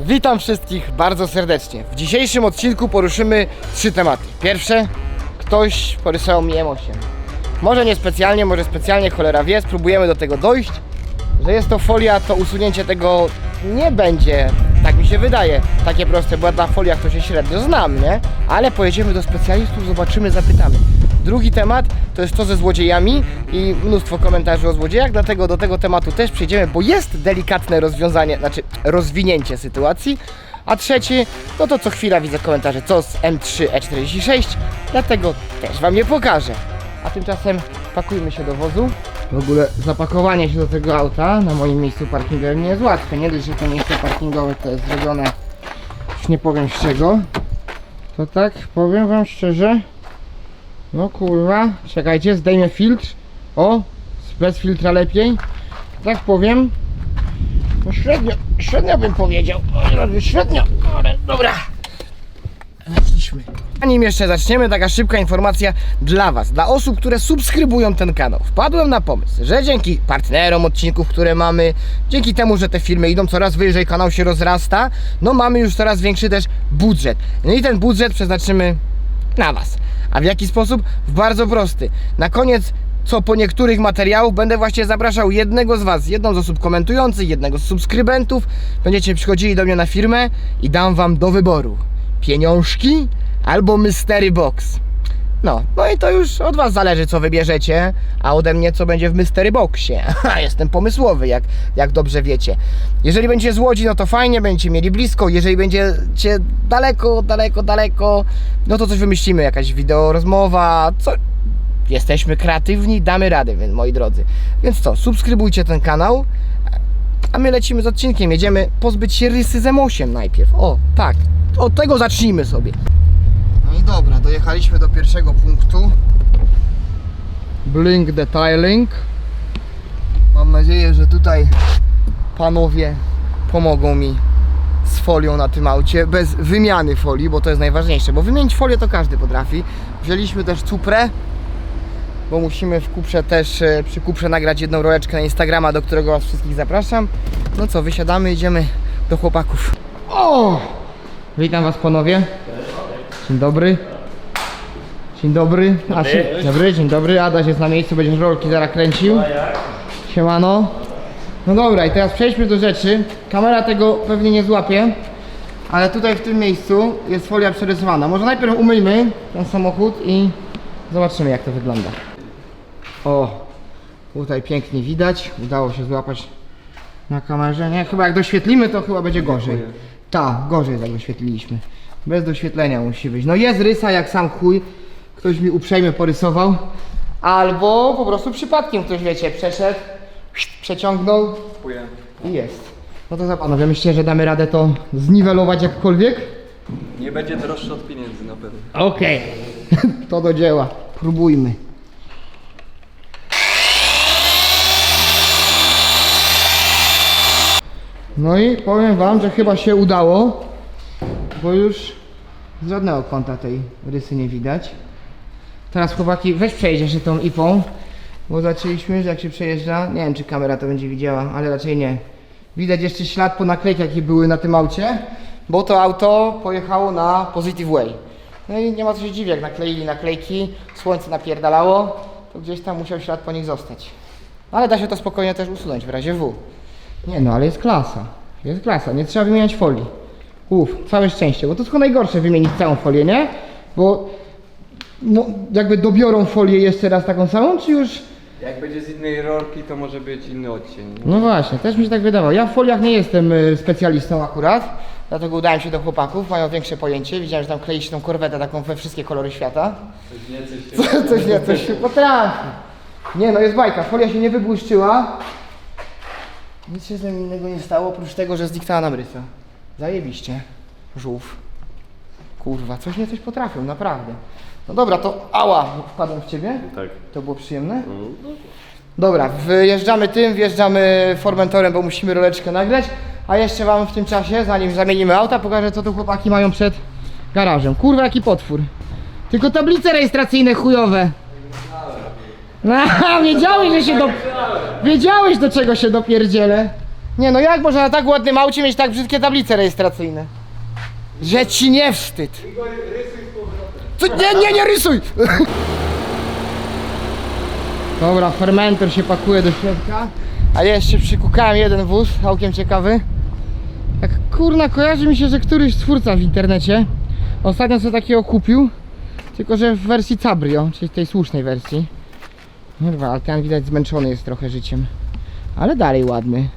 Witam wszystkich bardzo serdecznie. W dzisiejszym odcinku poruszymy trzy tematy. Pierwsze, ktoś porysował mi M8. Może niespecjalnie, może specjalnie, cholera wie, spróbujemy do tego dojść. Że jest to folia, to usunięcie tego nie będzie, tak mi się wydaje, takie proste, bo na foliach to się średnio znam, nie? Ale pojedziemy do specjalistów, zobaczymy, zapytamy. Drugi temat to jest to ze złodziejami i mnóstwo komentarzy o złodziejach, dlatego do tego tematu też przejdziemy, bo jest delikatne rozwiązanie, znaczy rozwinięcie sytuacji. A trzeci, no to co chwila widzę komentarze, co z M3 E46, dlatego też Wam je pokażę. A tymczasem pakujmy się do wozu. W ogóle zapakowanie się do tego auta na moim miejscu parkingowym nie jest łatwe. Nie dość, że to miejsce parkingowe to jest zrobione, już nie powiem z czego. To tak, powiem Wam szczerze, no kurwa, czekajcie, zdejmę filtr. O, bez filtra lepiej. Tak powiem. No średnio, średnio bym powiedział. Średnio, ale dobra. Weszliśmy. Zanim jeszcze zaczniemy, taka szybka informacja dla Was, dla osób, które subskrybują ten kanał. Wpadłem na pomysł, że dzięki partnerom odcinków, które mamy, dzięki temu, że te filmy idą coraz wyżej, kanał się rozrasta, no mamy już coraz większy też budżet. No i ten budżet przeznaczymy na Was. A w jaki sposób? W bardzo prosty. Na koniec co po niektórych materiałów będę właśnie zapraszał jednego z Was, jedną z osób komentujących, jednego z subskrybentów. Będziecie przychodzili do mnie na firmę i dam Wam do wyboru pieniążki albo mystery box. No, no i to już od Was zależy, co wybierzecie, a ode mnie, co będzie w mystery boxie. Jestem pomysłowy, jak, jak dobrze wiecie. Jeżeli będzie z Łodzi, no to fajnie, będziecie mieli blisko. Jeżeli będziecie daleko, daleko, daleko, no to coś wymyślimy, jakaś wideo rozmowa, co... Jesteśmy kreatywni, damy radę, więc moi drodzy. Więc co, subskrybujcie ten kanał, a my lecimy z odcinkiem. Jedziemy pozbyć się rysy z M8 najpierw. O, tak. Od tego zacznijmy sobie. Dobra, dojechaliśmy do pierwszego punktu. Blink Detailing. Mam nadzieję, że tutaj panowie pomogą mi z folią na tym aucie, bez wymiany folii, bo to jest najważniejsze, bo wymienić folię to każdy potrafi. Wzięliśmy też cuprę, bo musimy w kuprze też, e, przy kuprze nagrać jedną roleczkę na Instagrama, do którego Was wszystkich zapraszam. No co, wysiadamy, idziemy do chłopaków. O! Witam Was panowie. Dzień dobry. Dzień dobry. A, dzień dobry, dzień dobry. Adaś jest na miejscu, będziesz rolki zaraz kręcił. Siemano. No dobra, i teraz przejdźmy do rzeczy. Kamera tego pewnie nie złapie, ale tutaj w tym miejscu jest folia przerysowana. Może najpierw umyjmy ten samochód i zobaczymy jak to wygląda. O, tutaj pięknie widać. Udało się złapać na kamerze. Nie, chyba jak doświetlimy, to chyba będzie gorzej. Tak, gorzej jak doświetliliśmy. Bez doświetlenia musi być. No jest rysa jak sam chuj. Ktoś mi uprzejmie porysował. Albo po prostu przypadkiem ktoś, wiecie, przeszedł, przeciągnął i jest. No to za panowie, myślicie, że damy radę to zniwelować jakkolwiek? Nie będzie droższy od pieniędzy na pewno. Okej, to do dzieła. Próbujmy. No i powiem wam, że chyba się udało, bo już z żadnego kąta tej rysy nie widać. Teraz chłopaki, weź przejedziesz się tą ipą, bo zaczęliśmy, że jak się przejeżdża, nie wiem czy kamera to będzie widziała, ale raczej nie. Widać jeszcze ślad po naklejkach, jakie były na tym aucie, bo to auto pojechało na Positive Way. No i nie ma co się dziwić, jak nakleili naklejki, słońce napierdalało, to gdzieś tam musiał ślad po nich zostać. Ale da się to spokojnie też usunąć w razie W. Nie no, ale jest klasa. Jest klasa, nie trzeba wymieniać folii. Uff, całe szczęście, bo to tylko najgorsze wymienić całą folię, nie? Bo no, jakby dobiorą folię jeszcze raz taką samą, czy już... Jak będzie z innej rolki, to może być inny odcień. nie? No właśnie, też mi się tak wydawało. Ja w foliach nie jestem y, specjalistą akurat, dlatego udałem się do chłopaków, mają większe pojęcie. Widziałem, że tam klei się tą korwetę taką we wszystkie kolory świata. Coś więcej się... Co, coś nie, coś się potrafi. Nie no, jest bajka, folia się nie wybłyszczyła. Nic się z tym innego nie stało, oprócz tego, że zdiktała nam rysa. Zajebiście. Żółw. Kurwa, coś nie coś potrafią, naprawdę. No dobra, to ała, wpadłem w ciebie. Tak. To było przyjemne? Dobra, wyjeżdżamy tym, wjeżdżamy Formentorem, bo musimy roleczkę nagrać. A jeszcze wam w tym czasie, zanim zamienimy auta, pokażę co tu chłopaki mają przed garażem. Kurwa, jaki potwór. Tylko tablice rejestracyjne chujowe. No, wiedziałeś, że się do... Wiedziałeś, do czego się dopierdzielę. Nie no jak można na tak ładnym aucie mieć tak brzydkie tablice rejestracyjne? Że ci nie wstyd. Co? Nie, nie, nie rysuj! Dobra, fermentor się pakuje do środka. A jeszcze przykukałem jeden wóz, całkiem ciekawy. Tak kurna, kojarzy mi się, że któryś twórca w internecie ostatnio sobie takiego kupił, tylko że w wersji Cabrio, czyli tej słusznej wersji. Kurwa, ale ten widać zmęczony jest trochę życiem. Ale dalej ładny.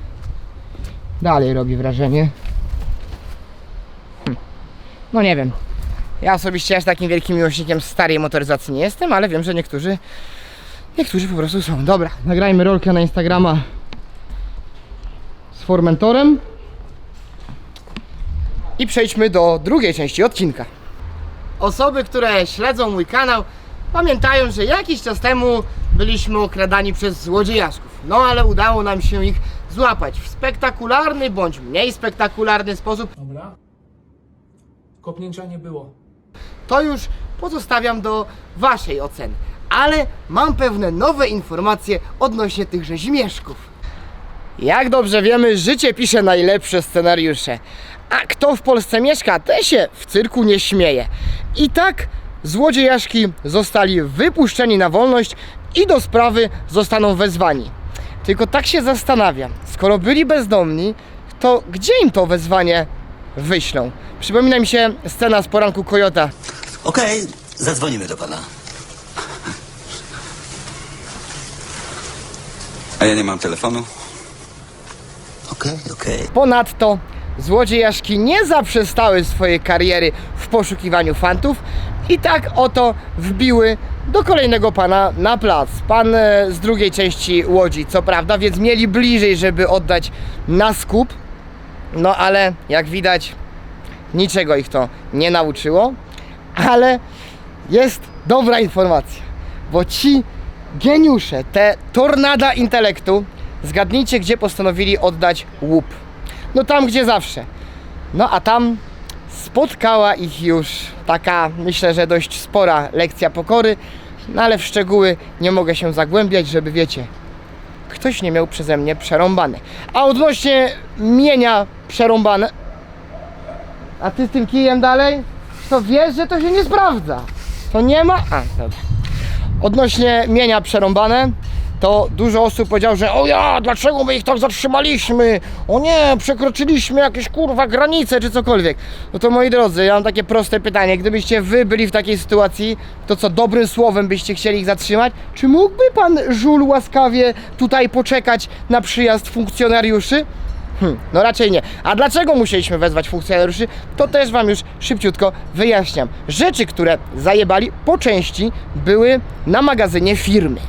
Dalej robi wrażenie. Hm. No nie wiem. Ja osobiście aż takim wielkim miłośnikiem starej motoryzacji nie jestem, ale wiem, że niektórzy niektórzy po prostu są. Dobra, nagrajmy rolkę na Instagrama z Formentorem. I przejdźmy do drugiej części odcinka. Osoby, które śledzą mój kanał, pamiętają, że jakiś czas temu byliśmy okradani przez złodziejaszków. No ale udało nam się ich złapać w spektakularny bądź mniej spektakularny sposób. Dobra. Kopnięcia nie było. To już pozostawiam do Waszej oceny. Ale mam pewne nowe informacje odnośnie tych rzezimieszków. Jak dobrze wiemy, życie pisze najlepsze scenariusze. A kto w Polsce mieszka, ten się w cyrku nie śmieje. I tak złodziejaszki zostali wypuszczeni na wolność i do sprawy zostaną wezwani. Tylko tak się zastanawiam, skoro byli bezdomni, to gdzie im to wezwanie wyślą? Przypomina mi się scena z poranku Kojota. Okej, zadzwonimy do pana. A ja nie mam telefonu. Okej, okej. Ponadto złodziejaszki nie zaprzestały swojej kariery w poszukiwaniu fantów i tak oto wbiły do kolejnego pana na plac. Pan e, z drugiej części łodzi, co prawda, więc mieli bliżej, żeby oddać na skup. No ale jak widać, niczego ich to nie nauczyło. Ale jest dobra informacja, bo ci geniusze, te tornada intelektu, zgadnijcie, gdzie postanowili oddać łup. No tam, gdzie zawsze. No a tam spotkała ich już taka, myślę, że dość spora lekcja pokory, no ale w szczegóły nie mogę się zagłębiać, żeby wiecie, ktoś nie miał przeze mnie przerąbane. A odnośnie mienia przerąbane, a ty z tym kijem dalej, to wiesz, że to się nie sprawdza. To nie ma. A, dobra. Odnośnie mienia przerąbane, to dużo osób powiedziało, że o ja, dlaczego my ich tak zatrzymaliśmy? O nie, przekroczyliśmy jakieś kurwa granice czy cokolwiek. No to moi drodzy, ja mam takie proste pytanie. Gdybyście wy byli w takiej sytuacji, to co dobrym słowem byście chcieli ich zatrzymać? Czy mógłby pan Żul łaskawie tutaj poczekać na przyjazd funkcjonariuszy? Hmm, no raczej nie. A dlaczego musieliśmy wezwać funkcjonariuszy? To też wam już szybciutko wyjaśniam. Rzeczy, które zajebali po części były na magazynie firmy.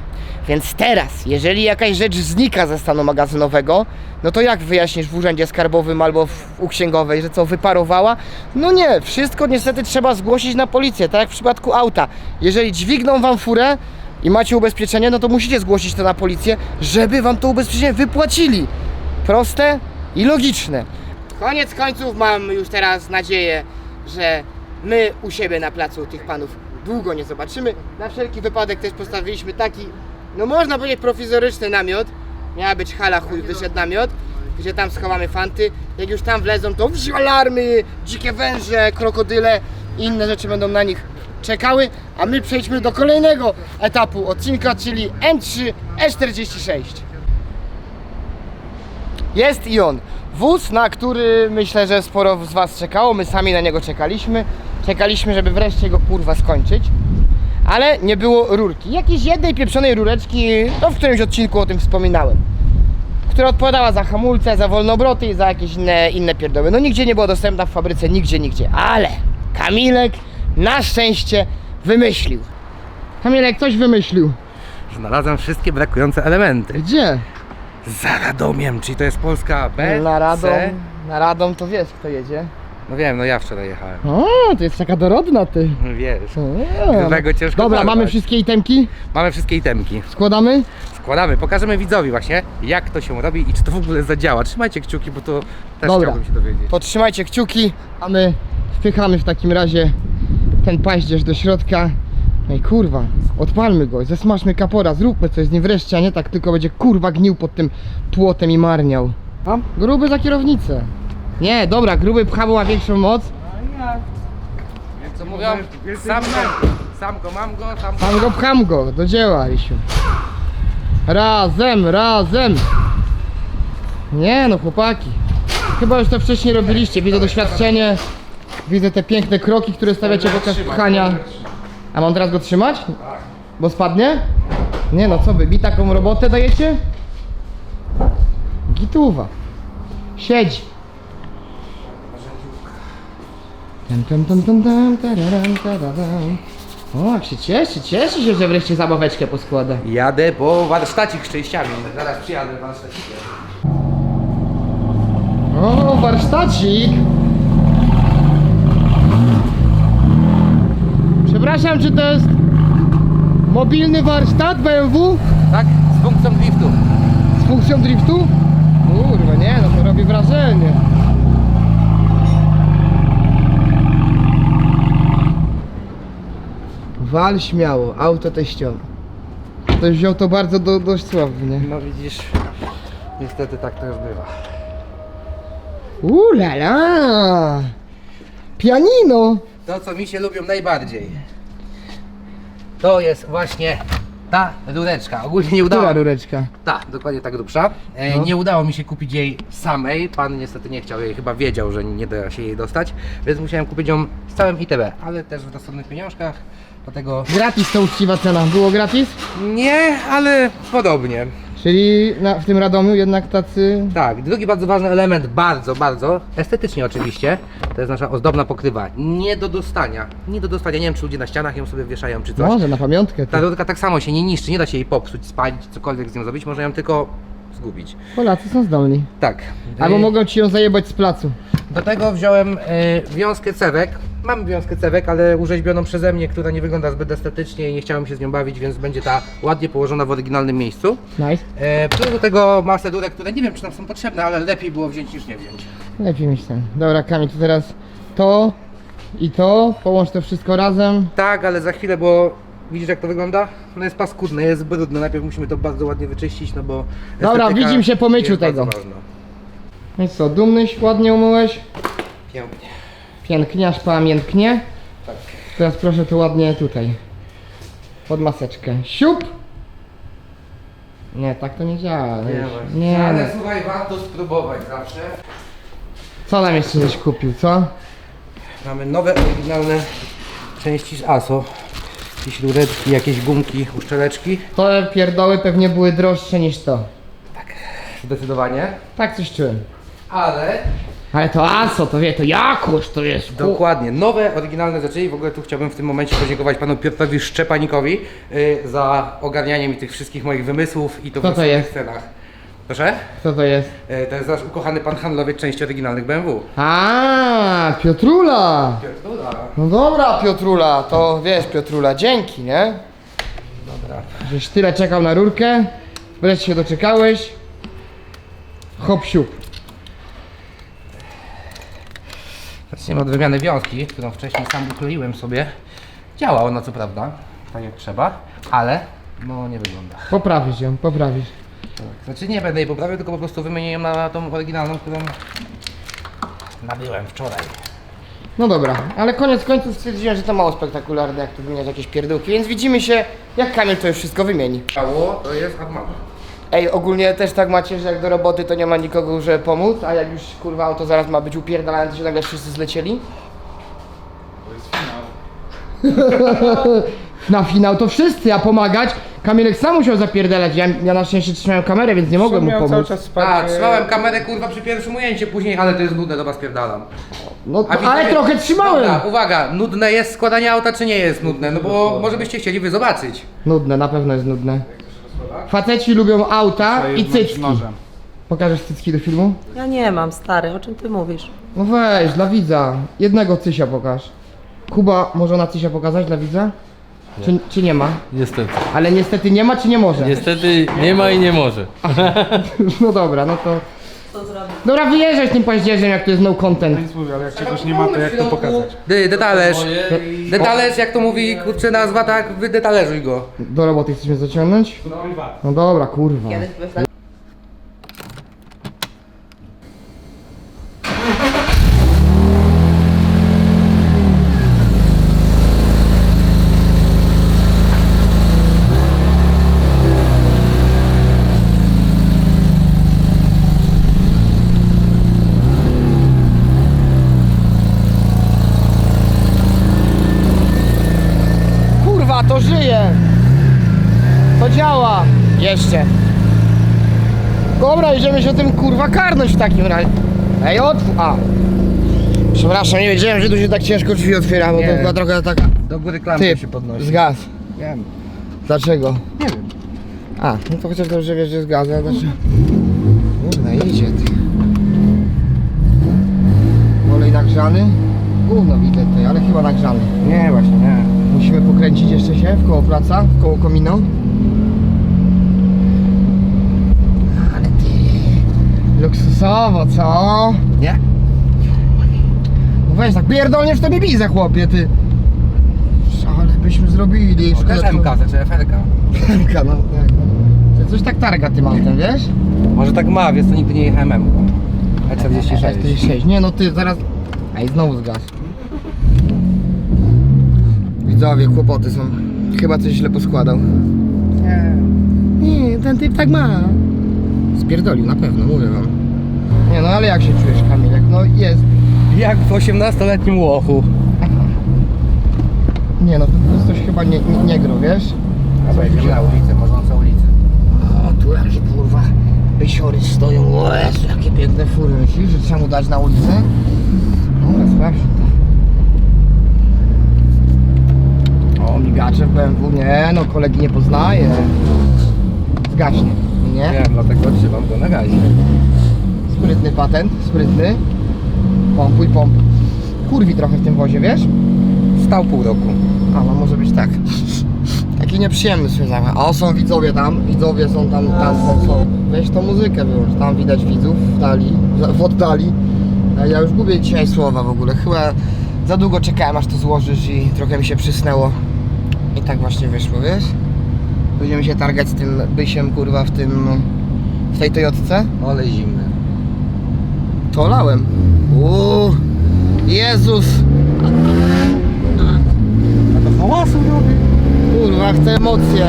Więc teraz, jeżeli jakaś rzecz znika ze stanu magazynowego, no to jak wyjaśnisz w urzędzie skarbowym albo w, u księgowej, że co wyparowała? No nie, wszystko niestety trzeba zgłosić na policję, tak jak w przypadku auta. Jeżeli dźwigną wam furę i macie ubezpieczenie, no to musicie zgłosić to na policję, żeby wam to ubezpieczenie wypłacili. Proste i logiczne. Koniec końców mam już teraz nadzieję, że my u siebie na placu tych panów długo nie zobaczymy. Na wszelki wypadek też postawiliśmy taki, no można powiedzieć prowizoryczny namiot. Miała być hala chuj, wyszedł namiot, gdzie tam schowamy fanty. Jak już tam wlezą, to wzi- alarmy, dzikie węże, krokodyle i inne rzeczy będą na nich czekały. A my przejdźmy do kolejnego etapu odcinka, czyli N3 E46. Jest i on. Wóz, na który myślę, że sporo z Was czekało. My sami na niego czekaliśmy. Czekaliśmy, żeby wreszcie go kurwa skończyć. Ale nie było rurki. Jakiejś jednej pieprzonej rureczki, to w którymś odcinku o tym wspominałem. Która odpowiadała za hamulce, za wolnobroty i za jakieś inne, inne pierdoły. No nigdzie nie była dostępna w fabryce, nigdzie, nigdzie. Ale Kamilek na szczęście wymyślił. Kamilek coś wymyślił. Znalazłem wszystkie brakujące elementy. Gdzie? Za Radomiem, czyli to jest Polska B, Na Radom. C. Na Radom to wiesz kto jedzie. No wiem, no ja wczoraj jechałem. O, to jest taka dorodna ty. Wiesz. O. Którego ciężko Dobra, mamy wszystkie itemki? Mamy wszystkie itemki. Składamy? Składamy, pokażemy widzowi właśnie, jak to się robi i czy to w ogóle zadziała. Trzymajcie kciuki, bo to też Dobra. chciałbym się dowiedzieć. Podtrzymajcie kciuki, a my wpychamy w takim razie ten paździerz do środka. No i kurwa, odpalmy go, zesmażmy kapora, zróbmy coś z nim wreszcie, a nie tak tylko będzie kurwa gnił pod tym płotem i marniał. A? Gruby za kierownicę. Nie, dobra, gruby pchabu ma większą moc. Co mówią? Sam go, sam go mam go, sam go Sam go pcham go, do dzieła, Rysiu. Razem, razem. Nie no, chłopaki. Chyba już to wcześniej robiliście. Widzę doświadczenie. Widzę te piękne kroki, które stawiacie podczas pchania. A mam teraz go trzymać? Bo spadnie? Nie no, co wy, mi taką robotę dajecie? Gituwa. Siedź. Tam, tam, tam, tam, tam, tararam, tararam. O, jak się cieszy, cieszy się, że wreszcie zabaweczkę poskłada. Jadę po warsztacik z częściami. Zaraz przyjadę warsztacikiem. O, warsztacik! Przepraszam, czy to jest mobilny warsztat BMW Tak? Z funkcją driftu. z funkcją driftu? Kurwa, nie, no to robi wrażenie. Wal śmiało, auto teściowe. Ktoś wziął to bardzo do, dość słownie. No widzisz, niestety tak to już bywa. Ulala! Pianino! To, co mi się lubią najbardziej, to jest właśnie ta rureczka. Ogólnie nie udało Która rureczka? Tak, dokładnie tak grubsza. E, No. Nie udało mi się kupić jej samej. Pan niestety nie chciał jej, chyba wiedział, że nie da się jej dostać, więc musiałem kupić ją z całym ITB, ale też w rozsądnych pieniążkach. Dlatego Gratis to uczciwa cena. Było gratis? nie, ale podobnie. Czyli na, w tym Radomiu jednak tacy... Tak, drugi bardzo ważny element, bardzo, bardzo, estetycznie oczywiście, to jest nasza ozdobna pokrywa. Nie do dostania, nie do dostania. Nie wiem, czy ludzie na ścianach ją sobie wieszają, czy coś. Może na pamiątkę. Ta To. rurka tak samo się nie niszczy, nie da się jej popsuć, spalić, cokolwiek z nią zrobić, można ją tylko zgubić. Polacy są zdolni. Tak. Albo E, mogą ci ją zajebać z placu. Do tego wziąłem e, wiązkę cewek. Mam wiązkę cewek, ale urzeźbioną przeze mnie, która nie wygląda zbyt estetycznie i nie chciałem się z nią bawić, więc będzie ta ładnie położona w oryginalnym miejscu. Nice. E, plus do tego masę durek, które nie wiem czy nam są potrzebne, ale lepiej było wziąć niż nie wziąć. Lepiej mieć ten. Dobra, Kamil, to teraz to i to. Połącz to wszystko razem. Tak, ale za chwilę, bo widzisz jak to wygląda? No jest paskudne, jest brudne. Najpierw musimy to bardzo ładnie wyczyścić, no bo. Dobra, estetyka widzimy się po myciu jest bardzo tego. ważna. No i co, dumnyś, ładnie umyłeś? Pięknie. Piękniasz pamiętnie. Tak. Teraz proszę to ładnie tutaj. Pod maseczkę. Siup! Nie, tak to nie działa. Nie, no. ale słuchaj, warto spróbować zawsze. Co nam jeszcze żeś kupił, co? Mamy nowe, oryginalne części z ASO. Jakieś rureczki, jakieś gumki, uszczeleczki. Te pierdoły pewnie były droższe niż to. Zdecydowanie. Tak coś czułem. Ale Ale to ASO, to wie, to jakoś to jest. ku- dokładnie, nowe, oryginalne rzeczy i w ogóle tu chciałbym w tym momencie podziękować panu Piotrowi Szczepanikowi y, za ogarnianie mi tych wszystkich moich wymysłów i to w Kto to jest? cenach. Proszę? Co to jest? Y, to jest nasz ukochany pan handlowiec części oryginalnych BMW. A, Piotrula! Piotrula. No dobra, Piotrula, to wiesz, Piotrula, dzięki, nie? Dobra. Żeś tyle czekał na rurkę, wreszcie się doczekałeś. Hop siup. Zaczniemy od wymiany wiązki, którą wcześniej sam ukleiłem sobie. Działa ona co prawda, tak jak trzeba, ale no nie wygląda. Poprawisz ją, poprawisz. Znaczy nie będę jej poprawiał, tylko po prostu wymienię ją na tą oryginalną, którą nabyłem wczoraj. No dobra, ale koniec końców stwierdziłem, że to mało spektakularne, jak tu wymieniać jakieś pierdółki, więc widzimy się, jak Kamil to już wszystko wymieni. Ciało to jest Armada. Ej, ogólnie też tak macie, że jak do roboty to nie ma nikogo, żeby pomóc, a jak już kurwa auto zaraz ma być upierdalane, to się nagle wszyscy zlecieli? Na finał to wszyscy, a pomagać? Kamilek sam musiał zapierdalać, ja, ja na szczęście trzymałem kamerę, więc nie mogłem mu miał pomóc. cały czas. A, trzymałem kamerę kurwa przy pierwszym ujęciu później, ale to jest nudne, dobra spierdalam. No, A ale widzowie- trochę trzymałem! Dobra, uwaga, nudne jest składanie auta czy nie jest nudne? No bo może byście chcieli wy zobaczyć. Nudne, na pewno jest nudne. Faceci lubią auta i cycki. Pokażesz cycki do filmu? Ja nie mam, stary, o czym ty mówisz? No weź, dla widza. Jednego cysia pokaż. Kuba, może na cysia pokazać dla widza? Czy, czy nie ma? Niestety. Ale niestety nie ma, czy nie może? Niestety nie ma i nie może. No dobra, no to... Zrobić? Dobra, wyjeżdżaj z tym paździerzem, jak to jest no content. Nic mówię, ale jak czegoś nie ma, to jak to pokazać? Dy, detalerz. I- Detalerz, jak to mówi kurczę nazwa, tak wydetalerzuj go. Do roboty chcesz mnie zaciągnąć? No dobra, kurwa. Kiedyś byś to żyje. To działa. Jeszcze. Dobra, idziemy się tym karnąć w takim razie. Ej, otwórz. A. Przepraszam, nie wiedziałem, że tu się tak ciężko drzwi otwiera, bo Nie. to była trochę taka... Do góry klamka Ty, się podnosi. zgas. Wiem. Dlaczego? Nie wiem. A, no to chociaż dobrze wiesz, że zgadza, dlaczego? Kurde, idzie ty. Olej nagrzany? Gówno widzę tutaj, ale chyba nagrzany. Nie, właśnie nie. Musimy pokręcić jeszcze się w koło placa, w koło komina. Ale ty... Luksusowo, co? Nie? No weź tak, pierdolniesz to bizę, chłopie, ty. Ale byśmy zrobili. To- MK, znaczy FRK. Emka, no tak. Coś tak targa tym autem, wiesz? Może tak ma, wiesz to nigdy nie jechałem M. E46. 46. Nie no ty zaraz. Ej, znowu zgas. Widzowie, kłopoty są. Chyba coś źle poskładał. Nie. Nie, ten typ tak ma. Spierdolił na pewno, mówię wam. Nie no ale jak się czujesz Kamilek? No jest. Jak w 18-letnim łochu. Nie no, to jest coś chyba nie, nie, nie gro, wiesz? Dobra, idziemy na ulicę, marząca ulicę. O, tu jakie kurwa bysiory stoją. O Jezu, jakie piękne fury. Myślisz, że trzeba mu dać na ulicę? Dobra, sprawdź. O, migacze w BMW. Nie no, kolegi nie poznaje. Zgaśnie, nie? Nie, dlatego trzymam go na gazie. Sprytny patent, sprytny. Pompuj, pomp. Kurwi trochę w tym wozie, wiesz? Stał pół roku. A, no może być tak. Taki nieprzyjemny zapach. A są widzowie tam, widzowie są tam, tam są, są. Weź tą muzykę wyłącz, tam widać widzów w dali, w oddali. Ja już gubię dzisiaj słowa w ogóle. Chyba za długo czekałem aż to złożysz i trochę mi się przysnęło. I tak właśnie wyszło, wiesz? Będziemy się targać z tym bysiem, kurwa, w tym, w tej Toyotce. Olej zimny. To lałem. Uuu, Jezus! A to hałasu robi. Kurwa, chcę emocje.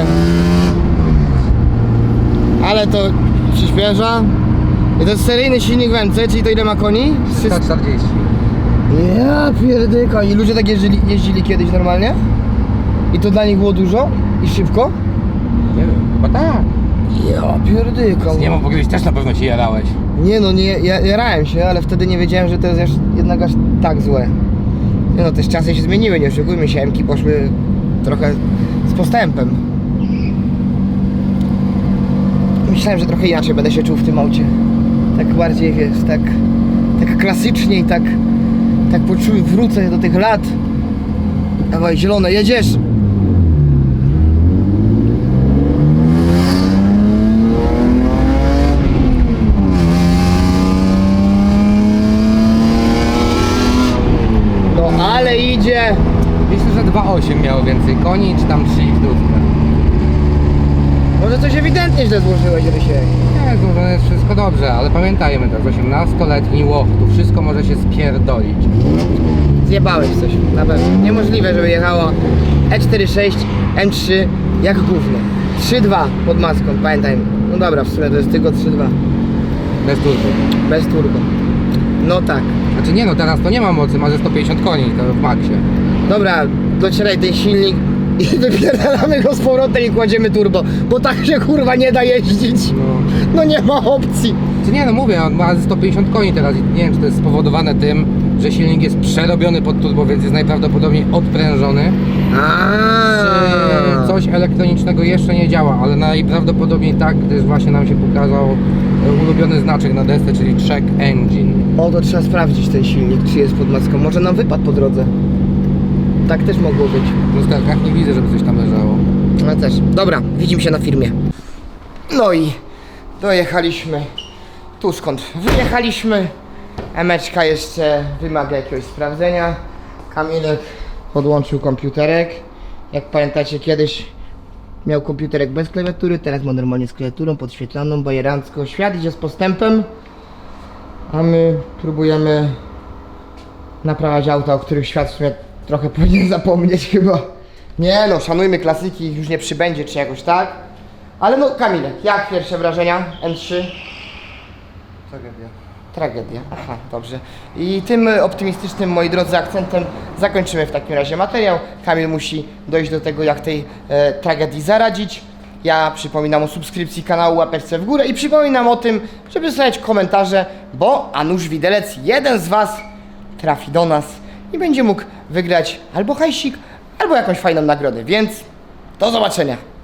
Ale to przyspiesza. I to jest seryjny silnik w MC, czyli to ile ma koni? 300. 140. Ja pierdyka. I ludzie tak jeździli, jeździli kiedyś normalnie? I to dla nich było dużo? I szybko? Nie wiem, chyba tak. Ja pierdyka. Nie mam, bo kiedyś też na pewno się jarałeś. Nie no, nie, ja, jarałem się, ale wtedy nie wiedziałem, że to jest aż, jednak aż tak złe. Nie no, też czasy się zmieniły, nie oszukujmy się, Mki poszły trochę z postępem. Myślałem, że trochę inaczej będę się czuł w tym aucie. Tak bardziej, wiesz, tak, tak klasycznie i tak, tak poczuł, wrócę do tych lat. Dawaj, zielone, jedziesz! No ale idzie! Myślę, 2.8 miało więcej koni, czy tam 3 litrówkę. Może coś ewidentnie źle złożyłeś, żeby się... Nie, złożone jest wszystko dobrze, ale pamiętajmy, to jest 18-letni łoch, tu wszystko może się spierdolić. Zjebałeś coś, na pewno. Niemożliwe, żeby jechało E46, M3 jak gówno. 3.2 pod maską, pamiętajmy. No dobra, w sumie to jest tylko 3.2. Bez turbo. Bez turbo. No tak. Znaczy nie no, teraz to nie ma mocy, ma ze 150 koni, to w maksie. Dobra, docieraj ten silnik i wypierdalamy go z powrotem i kładziemy turbo. Bo tak się kurwa nie da jeździć. No. No nie ma opcji. Czy nie no mówię, on ma ze 150 koni teraz i nie wiem czy to jest spowodowane tym, że silnik jest przerobiony pod turbo, więc jest najprawdopodobniej odprężony. Czy coś elektronicznego jeszcze nie działa, ale najprawdopodobniej tak, gdyż właśnie nam się pokazał e, ulubiony znaczek na desce, czyli Check Engine. O, to trzeba sprawdzić ten silnik, czy jest pod maską. Może nam wypadł po drodze. Tak też mogło być. W lusterkach nie widzę, żeby coś tam leżało. No też. Dobra, widzimy się na firmie. No i dojechaliśmy tu skąd wyjechaliśmy. Emeczka jeszcze wymaga jakiegoś sprawdzenia. Kamilek podłączył komputerek. Jak pamiętacie kiedyś miał komputerek bez klawiatury, teraz ma normalnie z klawiaturą podświetlaną, bajerancko. Świat idzie z postępem, a my próbujemy naprawiać auta, o których świat w sumie trochę powinien zapomnieć chyba. Nie no, szanujmy klasyki, ich już nie przybędzie czy jakoś tak. Ale no Kamilek, jak pierwsze wrażenia? M3? Tragedia. Tragedia. Aha, dobrze. I tym optymistycznym, moi drodzy, akcentem zakończymy w takim razie materiał. Kamil musi dojść do tego, jak tej e, tragedii zaradzić. Ja przypominam o subskrypcji kanału, łapeczce w górę i przypominam o tym, żeby zostawiać komentarze, bo a nuż widelec, jeden z Was trafi do nas i będzie mógł wygrać albo hajsik, albo jakąś fajną nagrodę. Więc do zobaczenia.